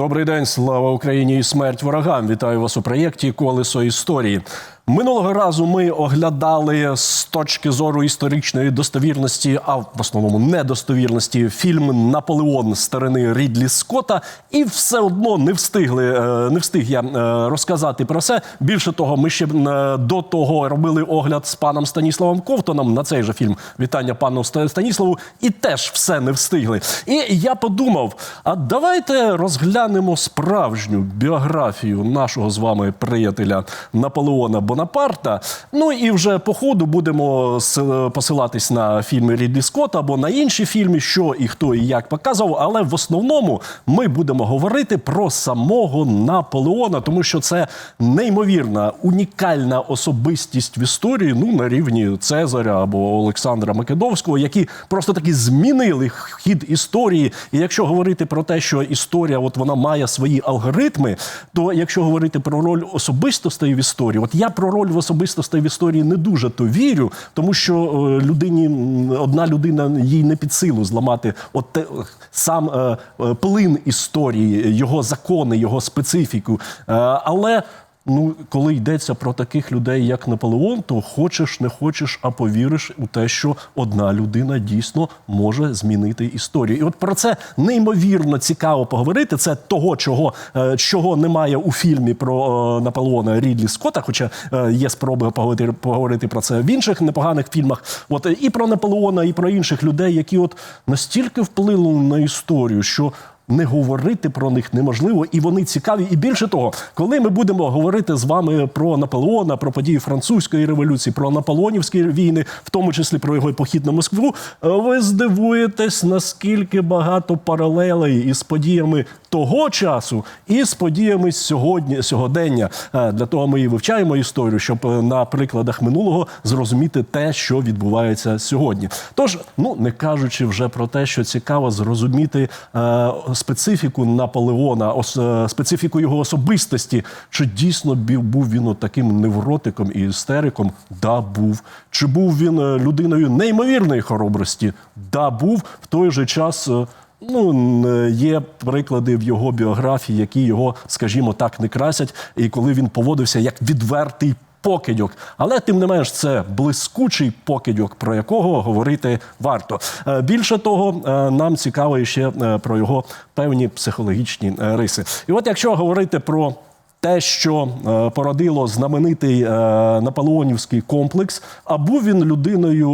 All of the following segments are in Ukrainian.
Добрий день, слава Україні і смерть ворогам. Вітаю вас у проєкті Колесо історії. Минулого разу ми оглядали з точки зору історичної достовірності, а в основному недостовірності, фільм Наполеон старини Рідлі Скотта, і все одно не встигли. е, Не встиг я е, розказати про це. Більше того, ми ще е, до того робили огляд з паном Станіславом Ковтоном на цей же фільм. Вітання пану Станіславу, і теж все не встигли. І я подумав: а давайте розглянемо справжню біографію нашого з вами приятеля Наполеона Бонапарта. Ну і вже по ходу будемо посилатись на фільми Рідлі Скотта або на інші фільми, що і хто і як показував. Але в основному ми будемо говорити про самого Наполеона, тому що це неймовірна, унікальна особистість в історії, ну на рівні Цезаря або Олександра Македовського, які просто таки змінили хід історії. І якщо говорити про те, що історія, от вона має свої алгоритми, то якщо говорити про роль особистостей в історії, от я про роль в особистостей в історії не дуже то вірю, тому що е, людині одна людина їй не під силу зламати от те, сам е, е, плин історії, його закони, його специфіку. Е, але Ну, коли йдеться про таких людей, як Наполеон, то хочеш, не хочеш, а повіриш у те, що одна людина дійсно може змінити історію. І от про це неймовірно цікаво поговорити. Це того, чого, е, чого немає у фільмі про е, Наполеона Рідлі Скотта, хоча е, є спроби поговорити, поговорити про це в інших непоганих фільмах. От і про Наполеона, і про інших людей, які от настільки вплинули на історію, що не говорити про них неможливо, і вони цікаві. І більше того, коли ми будемо говорити з вами про Наполеона, про події французької революції, про наполеонівські війни, в тому числі про його похід на Москву, ви здивуєтесь, наскільки багато паралелей із подіями того часу і з подіями сьогодні, сьогодення. Е, Для того ми і вивчаємо історію, щоб е, на прикладах минулого зрозуміти те, що відбувається сьогодні. Тож, ну не кажучи вже про те, що цікаво зрозуміти е, специфіку Наполеона, ос, е, специфіку його особистості, чи дійсно був він таким невротиком і істериком? Да, був. Чи був він е, людиною неймовірної хоробрості? Да, був в той же час. е, Ну, є приклади в його біографії, які його, скажімо так, не красять, і коли він поводився як відвертий покидьок. Але тим не менш, це блискучий покидьок, про якого говорити варто. Е, Більше того, е, нам цікаво ще е, про його певні психологічні риси. І от якщо говорити про те, що е, породило знаменитий е, наполеонівський комплекс, а був він людиною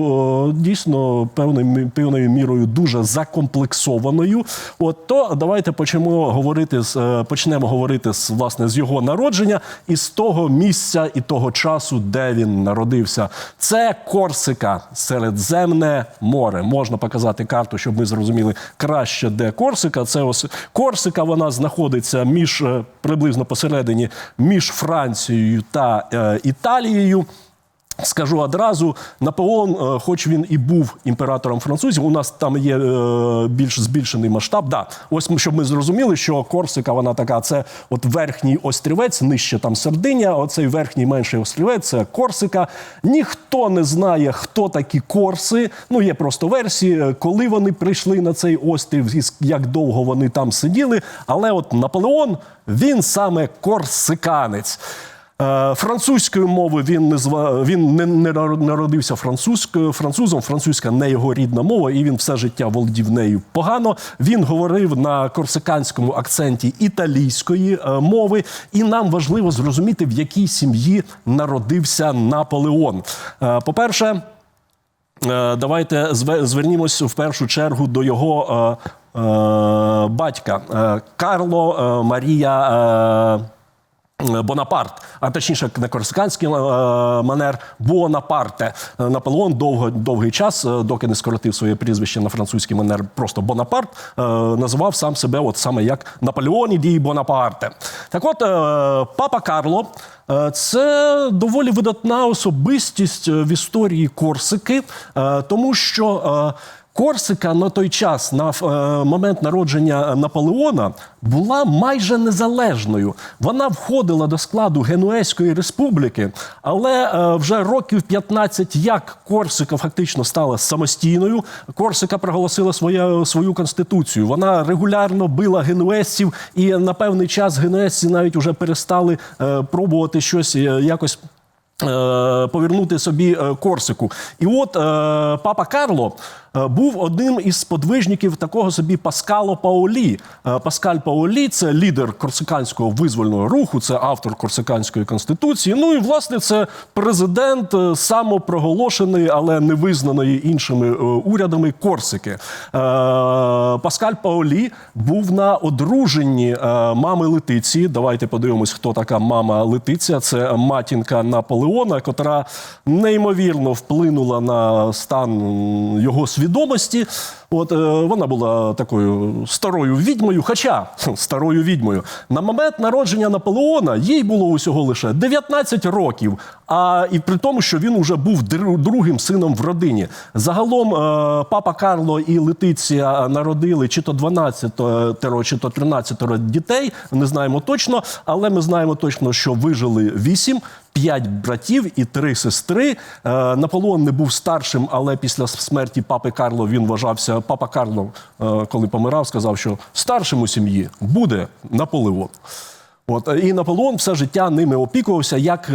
е, дійсно певною, певною мірою дуже закомплексованою. От то давайте почнемо говорити з почнемо говорити з власне з його народження і з того місця і того часу, де він народився. Це Корсика, Середземне море. Можна показати карту, щоб ми зрозуміли краще, де Корсика. Це ось Корсика. Вона знаходиться між приблизно посередині між Францією та е, Італією. Скажу одразу, Наполеон, е, хоч він і був імператором французів, у нас там є е, більш збільшений масштаб. Да, ось щоб ми зрозуміли, що Корсика вона така, це от верхній острівець, нижче там Сардиня, оцей верхній менший острівець це Корсика. Ніхто не знає, хто такі корси. Ну є просто версії, е, коли вони прийшли на цей острів, як довго вони там сиділи. Але от Наполеон він саме корсиканець. Е, Французькою мовою він не зва... він не, не народився французькою французом. Французька не його рідна мова, і він все життя володів нею погано. Він говорив на корсиканському акценті італійської е, мови, і нам важливо зрозуміти, в якій сім'ї народився Наполеон. Е, По-перше, Давайте зве- звернімось в першу чергу до його батька Карло Марія. Е, Бонапарт, а точніше на корсиканський е, манер Буонапарте. Е, Наполеон довго, довгий час, доки не скоротив своє прізвище на французький манер, просто Бонапарт, називав сам себе от саме як Наполеоні ді Бонапарте. Так от, папа Карло. Це доволі видатна особистість в історії Корсики, тому що Корсика на той час, на е, момент народження Наполеона, була майже незалежною. Вона входила до складу Генуезької республіки, але е, вже років 15 як Корсика фактично стала самостійною. Корсика проголосила своє, свою конституцію. Вона регулярно била генуезців, і на певний час генуезці навіть вже перестали е, пробувати щось якось. Повернути собі Корсику. І от папа Карло був одним із сподвижників такого собі Паскало Паолі. Е, Паскаль Паолі це лідер корсиканського визвольного руху, це автор корсиканської конституції. Ну і власне це президент е, самопроголошеної, але не визнаної іншими е, урядами Корсики. Е, Паскаль Паолі був на одруженні е, мами Летиції. Давайте подивимось, хто така мама Летиція. Це матінка Наполеона, котра неймовірно вплинула на стан його свідомості. От е, вона була такою старою відьмою, хоча старою відьмою. На момент народження Наполеона їй було усього лише 19 років. А і при тому, що він уже був другим сином в родині. Загалом е, папа Карло і Летиція народили чи то 12, теро, чи то 13 дітей. Не знаємо точно, але ми знаємо точно, що вижили 8. П'ять братів і три сестри. Е, Наполеон не був старшим, але після смерті папи Карло він вважався. Папа Карло, е, коли помирав, сказав, що старшим у сім'ї буде Наполеон. От і Наполеон все життя ними опікувався. Як е,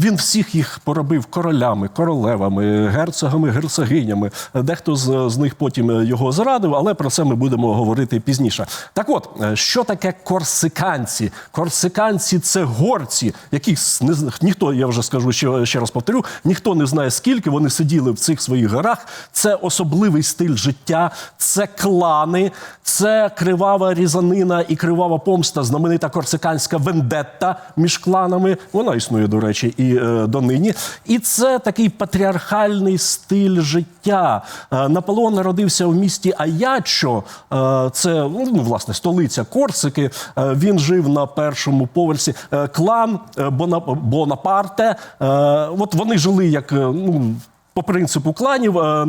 він всіх їх поробив королями, королевами, герцогами, герцогинями. Дехто з, з них потім його зрадив, але про це ми будемо говорити пізніше. Так, от е, що таке корсиканці? Корсиканці це горці, яких не ніхто, я вже скажу ще, ще раз повторю, ніхто не знає скільки вони сиділи в цих своїх горах. Це особливий стиль життя, це клани, це кривава різанина і кривава помста, знаменита корсиканська вендетта між кланами. Вона існує, до речі, і е, донині. І це такий патріархальний стиль життя. Е, Наполеон народився в місті Аячо, е, це ну, власне столиця Корсики. Е, він жив на першому поверсі. Е, клан е, Бона- Бонапарте. Е, от вони жили як. е, ну, по принципу кланів е, е,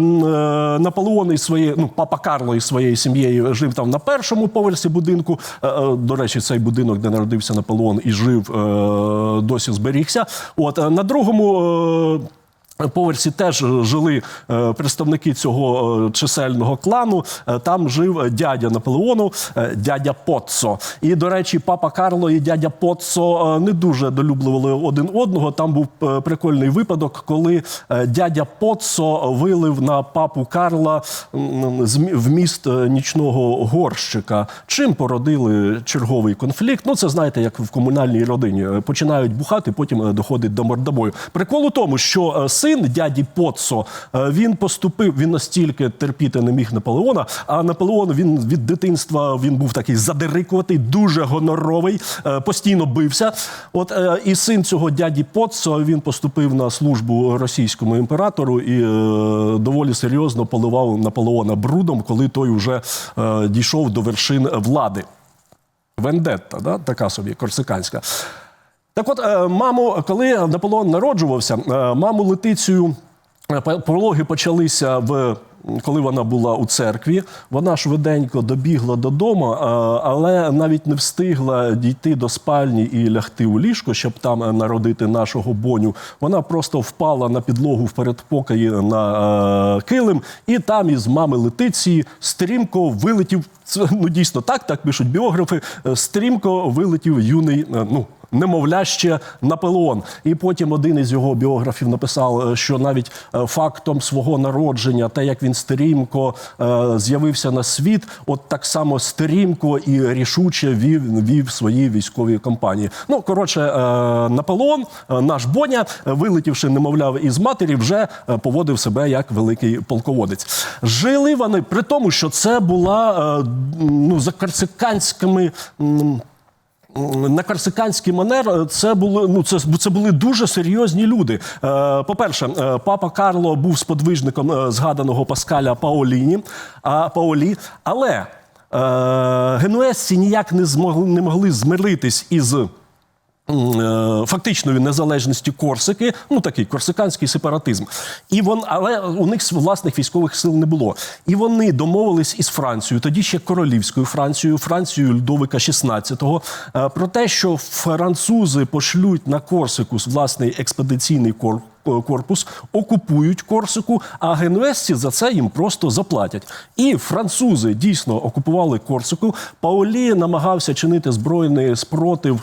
Наполеон і своє, ну, папа Карло із своєю сім'єю жив там на першому поверсі будинку. Е, До речі, цей будинок, де народився Наполеон, і жив, досі зберігся. От на другому. Е, Поверсі теж жили е, представники цього е, чисельного клану. Е, Там жив дядя Наполеону, е, дядя Поццо. І, до речі, папа Карло і дядя Поццо е, не дуже долюблювали один одного. Там був е, прикольний випадок, коли е, дядя Поццо вилив на папу Карла м, змі- вміст е, нічного горщика. Чим породили черговий конфлікт? Ну, це знаєте, як в комунальній родині. Е, Починають бухати, потім е, доходить до мордобою. Прикол у тому, що е, син дяді Поццо, е, він поступив, він настільки терпіти не міг Наполеона. А Наполеон він від дитинства він був такий задирикуватий, дуже гоноровий, е, постійно бився. От е, і син цього дяді Поццо, він поступив на службу російському імператору і доволі серйозно поливав Наполеона брудом, коли той вже е, дійшов до вершин влади. Вендетта, да? така собі корсиканська. Так от, е, маму, коли Наполеон народжувався, е, маму Летицію е, пологи почалися в. Коли вона була у церкві, вона швиденько добігла додому, але навіть не встигла дійти до спальні і лягти у ліжко, щоб там народити нашого боню. Вона просто впала на підлогу в передпокої на килим, і там із мами Летиції стрімко вилетів. Ну дійсно так, так пишуть біографи. Стрімко вилетів юний. Ну немовля ще Наполеон. І потім один із його біографів написав, е, що навіть е, фактом свого народження, те, як він стрімко е, з'явився на світ, от так само стрімко і рішуче вів, вів свої військові кампанії. Ну, коротше, Наполеон, наш Боня, вилетівши, немовляв, із матері, вже поводив себе як великий полководець. Жили вони при тому, що це була ну, за корсиканськими. м, на корсиканський манер е, це були ну це, це були дуже серйозні люди. Е, по-перше, е, папа Карло був сподвижником згаданого Паскаля Паоліні, а Паолі, але генуезці ніяк не змогли не могли змиритись із. Е, фактичної незалежності Корсики, ну такий корсиканський сепаратизм. І вон, але у них власних військових сил не було. І вони домовились із Францією, тоді ще королівською Францією, Францією Людовика XVI, е, про те, що французи пошлють на Корсику власний експедиційний корпус корпус, окупують Корсику, а генуезці за це їм просто заплатять. І французи дійсно окупували Корсику. Паолі намагався чинити збройний спротив.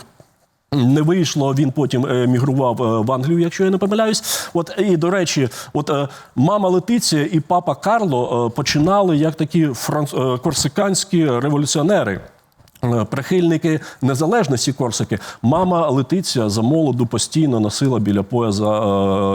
Не вийшло, він потім е, мігрував е, в Англію, якщо я не помиляюсь. От і до речі, от е, мама Летиція і папа Карло починали як такі франц... корсиканські революціонери. Е, Прихильники незалежності Корсики, мама Летиця за молоду постійно носила біля пояса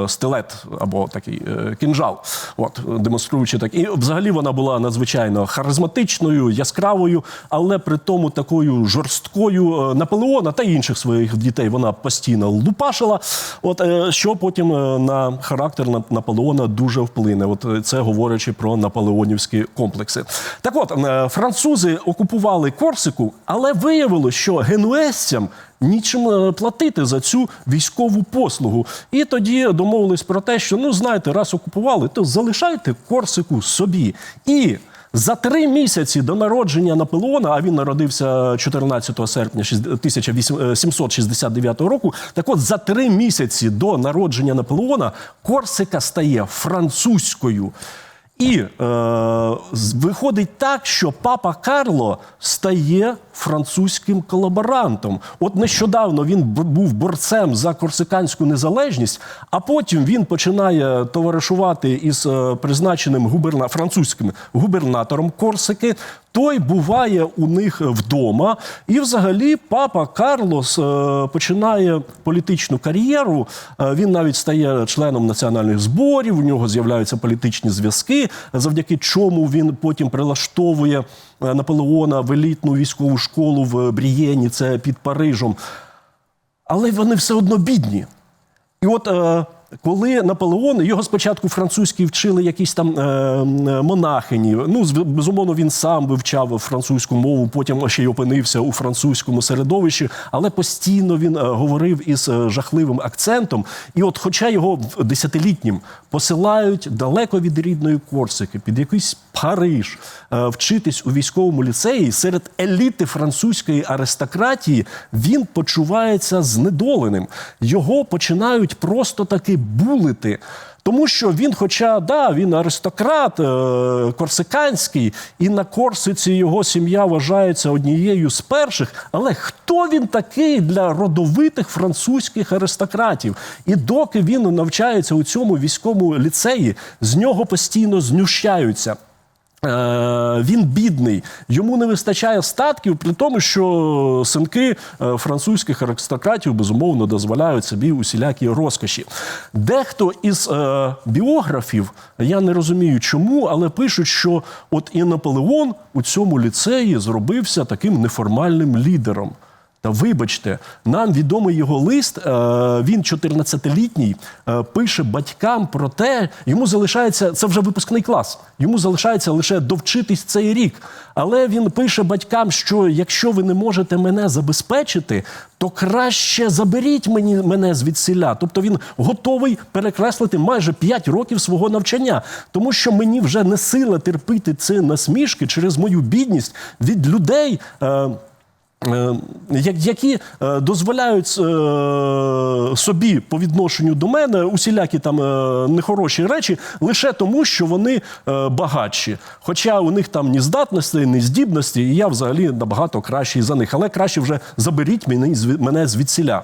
е, стилет або такий е, кінжал, от демонструючи так. І взагалі вона була надзвичайно харизматичною, яскравою, але при тому такою жорсткою е, Наполеона та інших своїх дітей вона постійно лупашила. От е, що потім е, на характер На- Наполеона дуже вплине. От це говорячи про наполеонівські комплекси. Так от французи окупували Корсику, але виявилося, що генуезцям нічим е, платити за цю військову послугу. І тоді домовились про те, що ну знаєте, раз окупували, то залишайте Корсику собі. І за три місяці до народження Наполеона, а він народився 14 серпня шість- 1769 року. Так от за три місяці до народження Наполеона Корсика стає французькою. І е, виходить так, що папа Карло стає французьким колаборантом. От нещодавно він був борцем за корсиканську незалежність, а потім він починає товаришувати із е, призначеним губерна... французьким губернатором Корсики. Той буває у них вдома, і взагалі папа Карлос е, починає політичну кар'єру. Е, він навіть стає членом національних зборів. У нього з'являються політичні зв'язки, завдяки чому він потім прилаштовує е, Наполеона в елітну військову школу в Брієні, це під Парижем. Але вони все одно бідні. І от коли Наполеон, його спочатку французькі вчили якісь там е, монахині. Ну, безумовно, він сам вивчав французьку мову, потім ще й опинився у французькому середовищі, але постійно він е, говорив із е, жахливим акцентом. І от, хоча його десятилітнім посилають далеко від рідної Корсики, під якийсь Париж, е, вчитись у військовому ліцеї, серед еліти французької аристократії він почувається знедоленим. Його починають просто таки булити. Тому що він, хоча да, він аристократ е, корсиканський, і на Корсиці його сім'я вважається однією з перших. Але хто він такий для родовитих французьких аристократів? І доки він навчається у цьому військовому ліцеї, з нього постійно знущаються. Е, Він бідний, йому не вистачає статків, при тому, що синки е, французьких аристократів безумовно дозволяють собі усілякі розкоші. Дехто із е, біографів, я не розумію чому, але пишуть, що от і Наполеон у цьому ліцеї зробився таким неформальним лідером. Та вибачте, нам відомий його лист. е, Він 14-літній, е, пише батькам про те, йому залишається це вже випускний клас. Йому залишається лише довчитись цей рік. Але він пише батькам, що якщо ви не можете мене забезпечити, то краще заберіть мені мене звідсіля. Тобто він готовий перекреслити майже 5 років свого навчання, тому що мені вже не сила терпіти ці насмішки через мою бідність від людей. е, які е, дозволяють е, собі по відношенню до мене усілякі там е, нехороші речі лише тому, що вони е, багатші. Хоча у них там ні здатності, ні здібності, і я взагалі набагато кращий за них. Але краще вже заберіть мене звідсіля.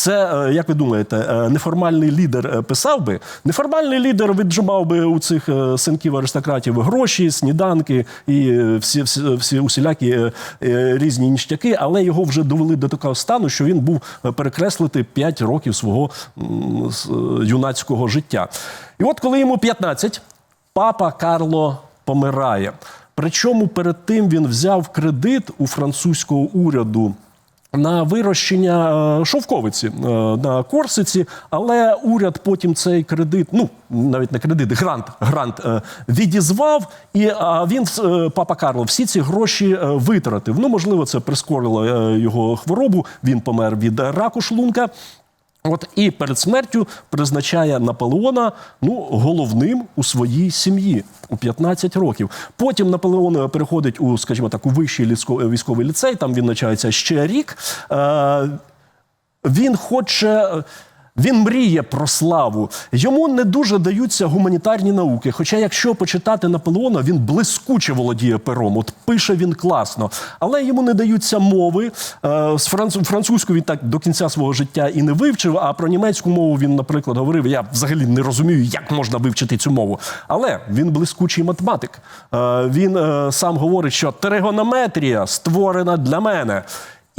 Це, е, як ви думаєте, е, неформальний лідер е, писав би? Неформальний лідер віджимав би у цих синків аристократів гроші, сніданки і всі, всі, всі усілякі різні ніштяки, але його вже довели до такого стану, що він був перекреслити 5 років свого юнацького життя. І от коли йому 15, папа Карло помирає. Причому перед тим він взяв кредит у французького уряду на вирощення е, шовковиці е, на Корсиці, але уряд потім цей кредит, ну навіть не кредит, грант, грант е, відізвав, і він папа Карло всі ці гроші витратив. Ну можливо, це прискорило його хворобу. Він помер від раку шлунка. От і перед смертю призначає Наполеона ну головним у своїй сім'ї у 15 років. Потім Наполеон переходить у, скажімо так, у вищий ліцко- військовий ліцей. Там він навчається ще рік. Е, він хоче. Він мріє про славу. Йому не дуже даються гуманітарні науки. Хоча, якщо почитати Наполеона, він блискуче володіє пером. От пише він класно. Але йому не даються мови. Е, З франц- французьку він так до кінця свого життя і не вивчив. А про німецьку мову він, наприклад, говорив: я взагалі не розумію, як можна вивчити цю мову. Але він блискучий математик. Е, Він е, сам говорить, що тригонометрія створена для мене.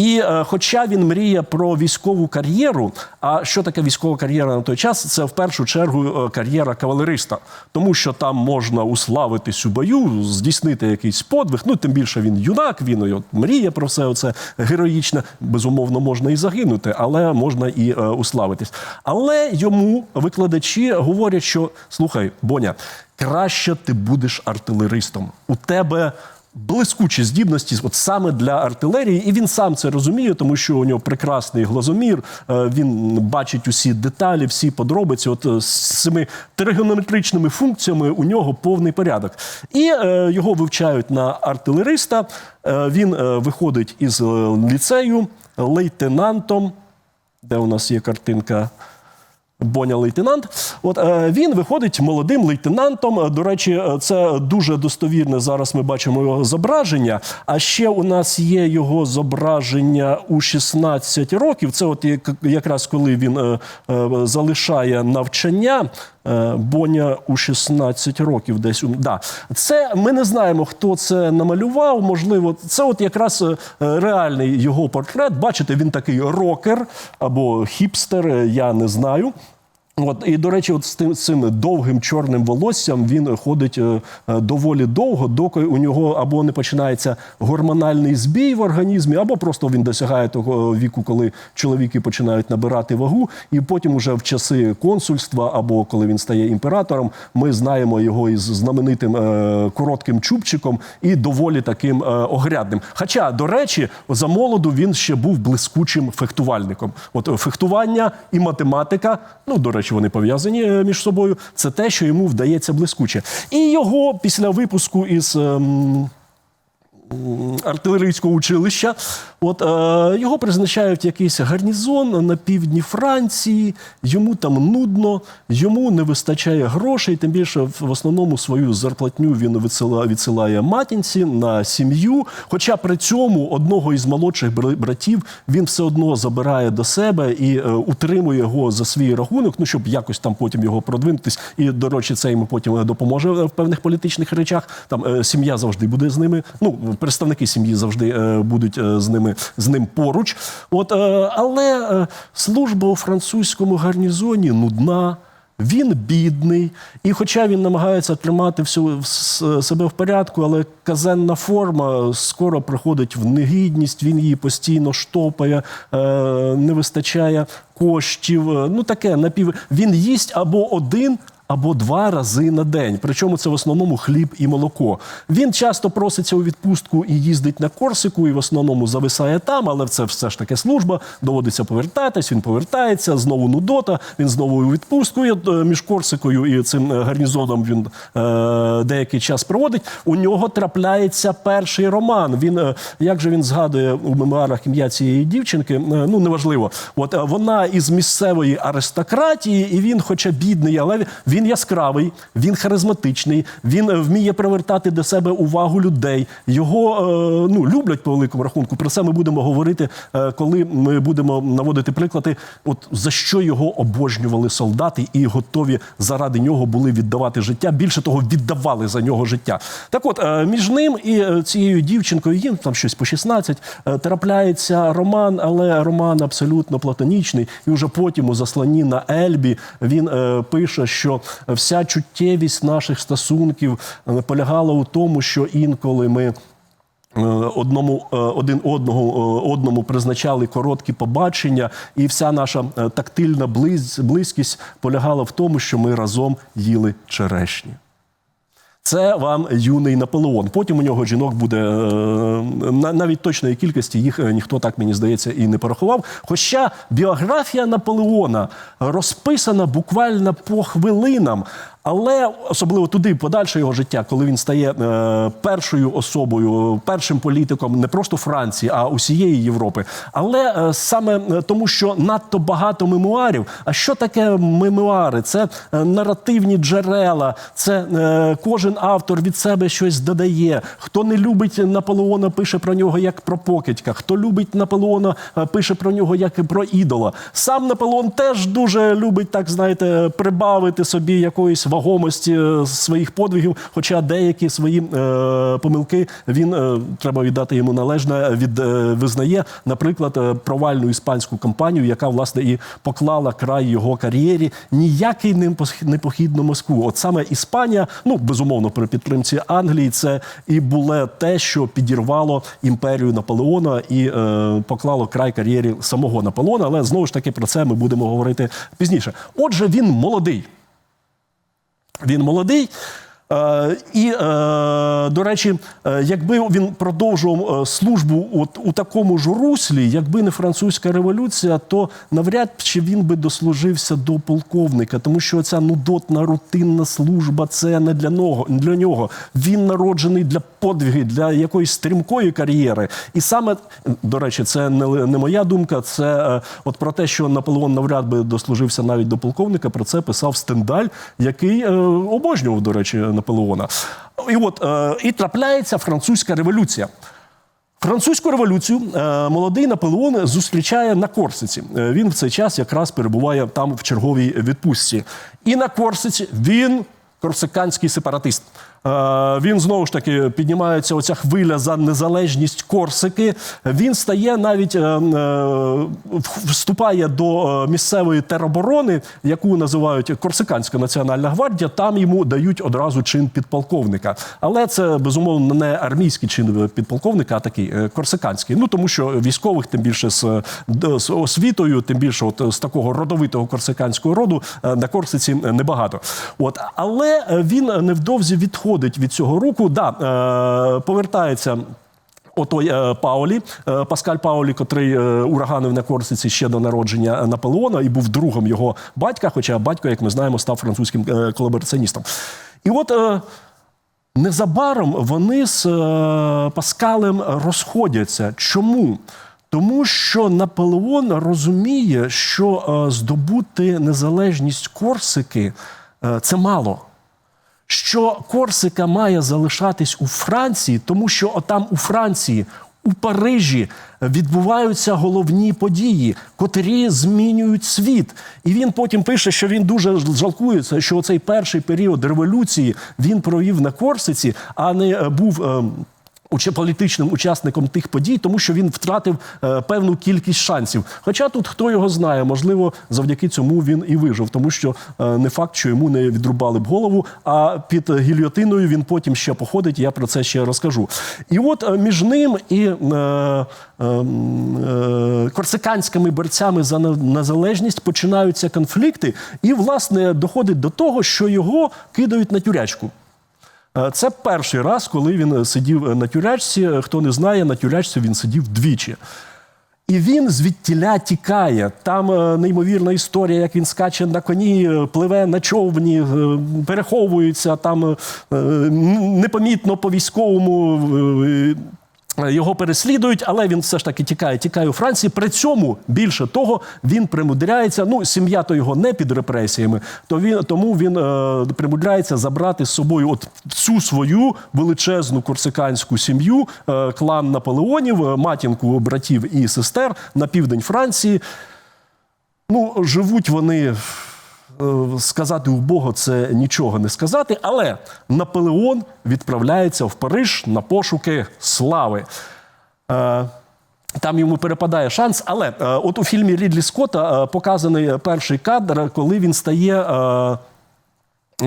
І е, хоча він мріє про військову кар'єру, а що таке військова кар'єра на той час? Це в першу чергу е, кар'єра кавалериста, тому що там можна уславитись у бою, здійснити якийсь подвиг. Ну тим більше він юнак, він от мріє про все це героїчне. Безумовно, можна і загинути, але можна і е, уславитись. Але йому викладачі говорять, що слухай, Боня, краще ти будеш артилеристом. У тебе блискучі здібності, от саме для артилерії, і він сам це розуміє, тому що у нього прекрасний глазомір. е, Він бачить усі деталі, всі подробиці. От е, з цими тригонометричними функціями у нього повний порядок. І е, його вивчають на артилериста. Він виходить із ліцею лейтенантом. Де у нас є картинка? Боня лейтенант. От е, він виходить молодим лейтенантом. Е, До речі, е, це дуже достовірне. Зараз ми бачимо його зображення. А ще у нас є його зображення у 16 років. Це от як- якраз коли він е, е, залишає навчання. Е, Боня у 16 років десь. Да. Це ми не знаємо, хто це намалював. Можливо, це от якраз е, реальний його портрет. Бачите, він такий рокер або хіпстер, е, я не знаю. От і до речі, от з тим з цим довгим чорним волоссям він ходить е, е, доволі довго, доки у нього або не починається гормональний збій в організмі, або просто він досягає того віку, коли чоловіки починають набирати вагу, і потім, уже в часи консульства, або коли він стає імператором, ми знаємо його із знаменитим е, коротким чубчиком і доволі таким е, огрядним. Хоча, до речі, за молоду він ще був блискучим фехтувальником. От фехтування і математика, ну до речі, вони пов'язані е, між собою. Це те, що йому вдається блискуче. І його після випуску із. ем, артилерійського училища. От е, його призначають в якийсь гарнізон на півдні Франції. Йому там нудно, йому не вистачає грошей. Тим більше в основному свою зарплатню він відсилає, відсилає матінці на сім'ю. Хоча при цьому одного із молодших бра- братів він все одно забирає до себе і е, утримує його за свій рахунок, ну щоб якось там потім його продвинутись. І до речі, це йому потім е, допоможе в певних політичних речах. Там е, сім'я завжди буде з ними. Ну, представники сім'ї завжди е, будуть е, з ними з ним поруч. От, е, але служба у французькому гарнізоні нудна. Він бідний, і хоча він намагається тримати всю себе в порядку, але казенна форма скоро приходить в негідність, він її постійно штопає, не вистачає коштів. Ну таке напів. Він їсть або один. Або два рази на день. Причому це в основному хліб і молоко. Він часто проситься у відпустку і їздить на Корсику, і в основному зависає там, але це все ж таки служба. Доводиться повертатись. Він повертається знову нудота. Він знову у відпустку. Е, між Корсикою і цим е, гарнізоном він е, деякий час проводить. У нього трапляється перший роман. Він е, як же він згадує у мемуарах ім'я цієї дівчинки? е, Ну неважливо. От е, вона із місцевої аристократії, і він, хоча бідний, але він яскравий, він харизматичний, він е, вміє привертати до себе увагу людей. Його е, ну люблять по великому рахунку. Про це ми будемо говорити, е, коли ми будемо наводити приклади. От за що його обожнювали солдати і готові заради нього були віддавати життя. Більше того, віддавали за нього життя. Так, от між ним і цією дівчинкою, їм там щось по 16, е, трапляється роман, але роман абсолютно платонічний. І вже потім у засланні на Ельбі він пише, що вся чуттєвість наших стосунків е, полягала у тому, що інколи ми. Е, Одному е, один одного одному призначали короткі побачення, і вся наша тактильна близь, близькість полягала в тому, що ми разом їли черешні. Це вам юний Наполеон. Потім у нього жінок буде е, на- навіть точної кількості їх е, ніхто так мені здається і не порахував. Хоча біографія Наполеона розписана буквально по хвилинам. Але особливо туди, подальше його життя, коли він стає е, першою особою, першим політиком не просто Франції, а усієї Європи. Але е, саме е, тому, що надто багато мемуарів. А що таке мемуари? Це наративні джерела, це кожен автор від себе щось додає. Хто не любить Наполеона, пише про нього як про покидька. Хто любить Наполеона, пише про нього як про ідола. Сам Наполеон теж дуже любить, так знаєте, прибавити собі якоїсь вагомості е, своїх подвигів. Хоча деякі свої е, помилки він е, треба віддати йому належне, від визнає, наприклад, провальну іспанську кампанію, яка власне і поклала край його кар'єрі. Ніякий не пос- не похід на Москву. От саме Іспанія, ну безумовно, при підтримці Англії, це і було те, що підірвало імперію Наполеона і е, поклало край кар'єрі самого Наполеона. Але знову ж таки про це ми будемо говорити пізніше. Отже, він молодий. Він молодий. Е, і, е, до речі, е, якби він продовжував службу от у такому ж руслі, якби не французька революція, то навряд чи він би дослужився до полковника, тому що ця нудотна рутинна служба це не для нього. Для нього. Він народжений для подвиги, для якоїсь стрімкої кар'єри. І саме, до речі, це не, не моя думка. Це от про те, що Наполеон навряд би дослужився навіть до полковника. Про це писав Стендаль, який обожнював, до речі, Наполеона. І от е, і трапляється французька революція. Французьку революцію е, молодий Наполеон зустрічає на Корсиці. Е, він в цей час якраз перебуває там в черговій відпустці. І на Корсиці він корсиканський сепаратист. Е, він знову ж таки піднімається оця хвиля за незалежність Корсики. Він стає навіть е, е, вступає до місцевої тероборони, яку називають Корсиканська національна гвардія. Там йому дають одразу чин підполковника. Але це безумовно не армійський чин підполковника, а такий корсиканський. Ну тому що військових, тим більше з, з освітою, тим більше от з такого родовитого корсиканського роду на Корсиці небагато. От але він невдовзі відходить від цього руку. Да, е, повертається. Отой е, Паулі, е, Паскаль Паулі, котрий ураганив на Корсиці ще до народження Наполеона і був другом його батька, хоча батько, як ми знаємо, став французьким колабораціоністом. І от незабаром вони з Паскалем розходяться. Чому? Тому що Наполеон розуміє, що здобути незалежність Корсики це мало що Корсика має залишатись у Франції, тому що отам у Франції, у Парижі відбуваються головні події, котрі змінюють світ. І він потім пише, що він дуже жалкується, що цей перший період революції він провів на Корсиці, а не е, був. е, політичним учасником тих подій, тому що він втратив е, певну кількість шансів. Хоча тут хто його знає, можливо, завдяки цьому він і вижив, тому що е, не факт, що йому не відрубали б голову, а під гільйотиною він потім ще походить. Я про це ще розкажу. І от е, між ним і е, е, е, корсиканськими борцями за незалежність починаються конфлікти, і власне доходить до того, що його кидають на тюрячку. Е, Це перший раз, коли він сидів на тюрячці. Хто не знає, на тюрячці він сидів двічі. І він звідтіля тікає. Там е, неймовірна історія, як він скаче на коні, е, пливе на човні, е, переховується там е, е, непомітно по військовому. Його переслідують, але він все ж таки тікає, тікає у Франції. При цьому більше того, він примудряється. Ну, сім'я то його не під репресіями, то він тому він е, примудряється забрати з собою от всю свою величезну корсиканську сім'ю, е, клан Наполеонів, е, матінку братів і сестер на південь Франції. Ну, живуть вони. Е, Сказати убого це нічого не сказати, але Наполеон відправляється в Париж на пошуки слави. Е, Там йому перепадає шанс, але е, от у фільмі Рідлі Скотта показаний перший кадр, коли він стає.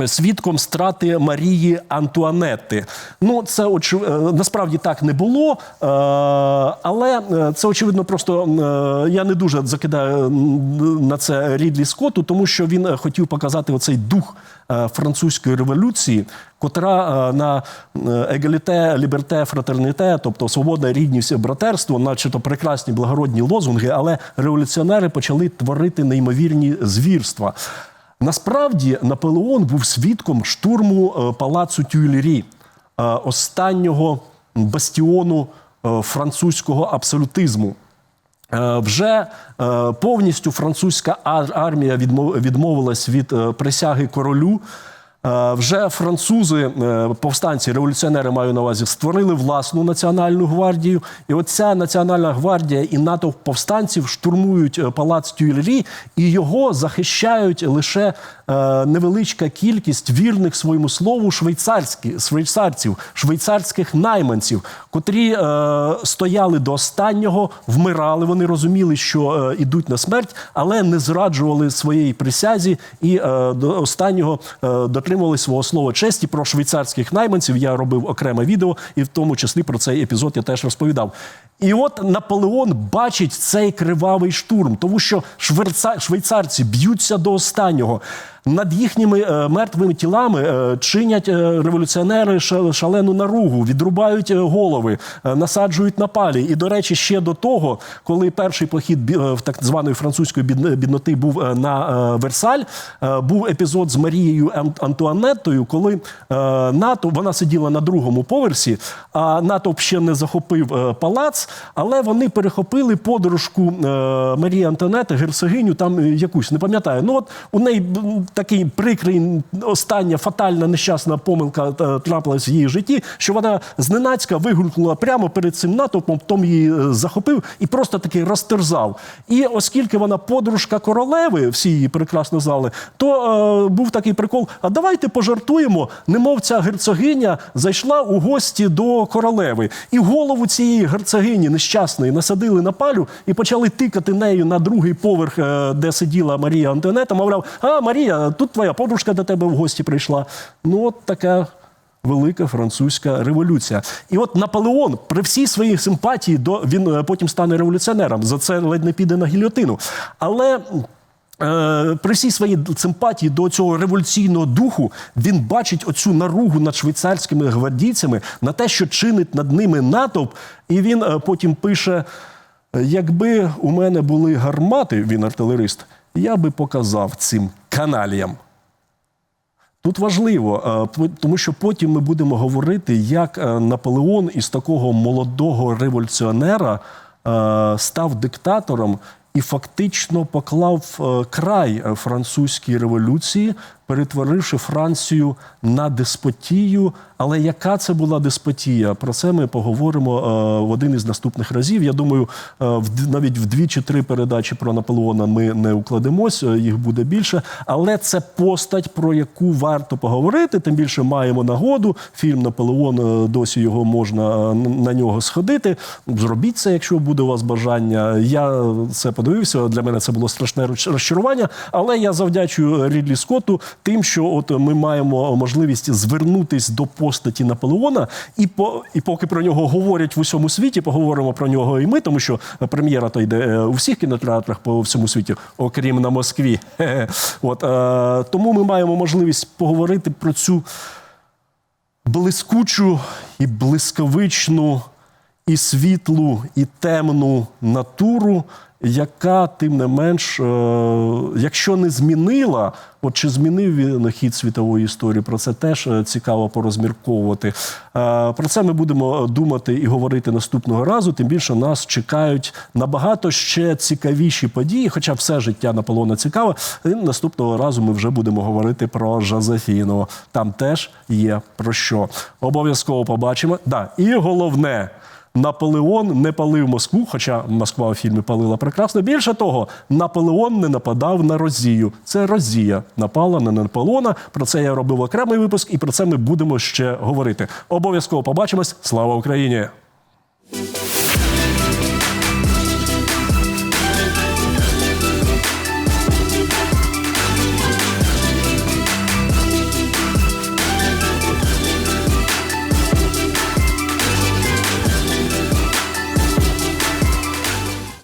Свідком страти Марії Антуанетти. Ну, це очі- е, насправді так не було, е, але е, це очевидно, просто я не дуже закидаю на це Рідлі Скотту, тому що він хотів показати оцей дух французької революції, котра на егаліте, ліберте, фратерніте, тобто свобода, рідність, братерство, начебто прекрасні благородні лозунги, але революціонери почали творити неймовірні звірства. Насправді Наполеон був свідком штурму е, палацу Тюйлері, е, останнього бастіону е, французького абсолютизму. Вже повністю французька армія відмовилась від присяги королю. Е, Вже французи, е, повстанці, революціонери маю на увазі, створили власну національну гвардію. І оця національна гвардія і натовп повстанців штурмують е, палац Тюйлері, і його захищають лише невеличка кількість вірних своєму слову швейцарців, швейцарських найманців, котрі стояли до останнього, вмирали. Вони розуміли, що ідуть на смерть, але не зраджували своєї присязі і до останнього е, дотримували свого слова честі про швейцарських найманців. Я робив окреме відео, і в тому числі про цей епізод я теж розповідав. І от Наполеон бачить цей кривавий штурм, тому що швейцарці б'ються до останнього. Над їхніми е, мертвими тілами е, чинять е, революціонери ша- шалену наругу, відрубають голови, насаджують на палі. І, до речі, ще до того, коли перший похід в так званої французької бідн- бідноти був на Версаль, був епізод з Марією Ан- Антуанеттою, коли НАТО вона сиділа на другому поверсі, а НАТО ще не захопив палац, але вони перехопили подружку е, Марії Антонети, герцогиню, там якусь, не пам'ятаю. Ну от у неї такий прикрий, остання фатальна нещасна помилка е, трапилась в її житті, що вона зненацька вигулькнула прямо перед цим натовпом, Том її е, захопив і просто таки розтерзав. І оскільки вона подружка королеви, всі її прекрасно знали, то е, був такий прикол: а давайте пожартуємо, немов ця герцогиня зайшла у гості до королеви, і голову цієї герцогині нещасної насадили на палю і почали тикати нею на другий поверх, е, де сиділа Марія Антонета. Мовляв, а Марія, тут твоя подружка до тебе в гості прийшла. Ну, от така. Велика французька революція, і от Наполеон при всій своїй симпатії до він е, потім стане революціонером. За це ледь не піде на гільотину. Але е, при всій своїй симпатії до цього революційного духу він бачить оцю наругу над швейцарськими гвардійцями на те, що чинить над ними натовп, і він е, потім пише: якби у мене були гармати, він артилерист, я би показав цим каналіям. Тут важливо, е, тому що потім ми будемо говорити, як е, Наполеон із такого молодого революціонера е, став диктатором і фактично поклав край французькій революції, перетворивши Францію на деспотію. Але яка це була деспотія? Про це ми поговоримо е, в один із наступних разів. Я думаю, е, в- навіть в дві чи три передачі про Наполеона ми не укладемось, е, їх буде більше. Але це постать, про яку варто поговорити. Тим більше маємо нагоду. Фільм Наполеон досі його можна на нього сходити. Зробіть це, якщо буде у вас бажання. Я це подивився. Для мене це було страшне розчарування. Але я завдячую Рідлі Скотту тим, що от ми маємо можливість звернутись до постаті Наполеона, і по і поки про нього говорять в усьому світі, поговоримо про нього і ми, тому що прем'єра то йде е, у всіх кінотеатрах по всьому світі, окрім на Москві. От е, тому ми маємо можливість поговорити про цю блискучу і блискавичну, і світлу, і темну натуру, яка, тим не менш, е, якщо не змінила, от чи змінив він хід світової історії, про це теж е, цікаво порозмірковувати. Е, Про це ми будемо думати і говорити наступного разу. Тим більше нас чекають набагато ще цікавіші події, хоча все життя Наполеона цікаве. І наступного разу ми вже будемо говорити про Жозефіну. Там теж є про що. Обов'язково побачимо. Да, і головне. Наполеон не палив Москву, хоча Москва у фільмі палила прекрасно. Більше того, Наполеон не нападав на Розію. Це Розія напала на Наполеона. Про це я робив окремий випуск, і про це ми будемо ще говорити. Обов'язково побачимось. Слава Україні!